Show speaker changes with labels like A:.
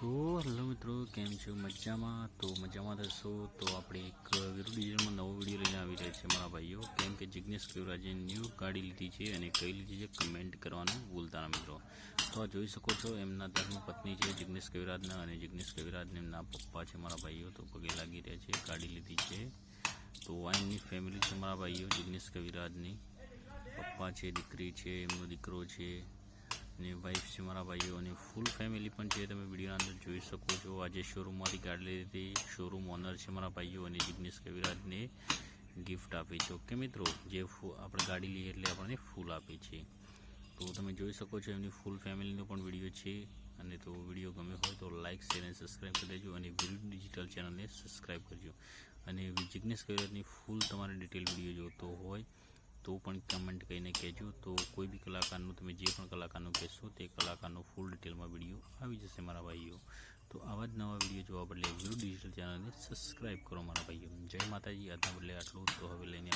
A: તો હેલો મિત્રો, કેમ છો? મજામાં? તો મજામાં થશો તો આપણે એક વિરુ ડિઝાઇનમાં નવો વીડિયો લઈને આવી રહ્યા છે મારા ભાઈઓ. કેમ કે જિજ્ઞેશ કેવરાજે ન્યૂ ગાડી લીધી છે અને કઈ લીધી છે કમેન્ટ કરવાનું ભૂલતા ના મિત્રો. તો આ જોઈ શકો છો, એમના ધર્મપત્ની છે જિજ્ઞેશ કવિરાજના અને જિજ્ઞેશ કવિરાજને એમના પપ્પા છે મારા ભાઈઓ. તો પગે લાગી રહ્યા છે, ગાડી લીધી છે. તો આ એમની ફેમિલી છે મારા ભાઈઓ જિજ્ઞેશ કવિરાજની. પપ્પા છે, દીકરી છે, એમનો દીકરો છે. ને વાઇફ છે મારા ભાઈઓ અને ફૂલ ફેમિલી પણ છે. તમે વિડીયોના અંદર જોઈ શકો છો. આજે શોરૂમમાંથી ગાડી લીધી. હતી શોરૂમ ઓનર છે મારા ભાઈઓ અને જિગ્નેશ કવિરાજને ગિફ્ટ આપી છે. ઓકે મિત્રો, જે આપણે ગાડી લઈએ એટલે આપણને ફૂલ આપે છે. તો તમે જોઈ શકો છો એમની ફૂલ ફેમિલીનો પણ વીડિયો છે. અને તો વીડિયો ગમે હોય તો લાઇક શેર અને સબસ્ક્રાઈબ કરી દેજો. અને વિરુદ્ધ ડિજિટલ ચેનલને સબસ્ક્રાઈબ કરજો. અને જિગ્નેશ કવિરાજની ફૂલ તમારે ડિટેલ વીડિયો હોય તો પણ કમેન્ટ કરીને કહેજો. તો કોઈ બી કલાકારનું, તમે જે પણ કલાકારનું કહેશો તે કલાકારનો ફૂલ ડિટેલમાં વીડિયો આવી જશે મારા ભાઈઓ. તો આવા જ નવા વીડિયો જોવા બદલે વિરુ ડિજિટલ ચેનલને સબસ્ક્રાઈબ કરો મારા ભાઈઓ. જય માતાજી. આજના બદલે આટલું. તો હવે લઈને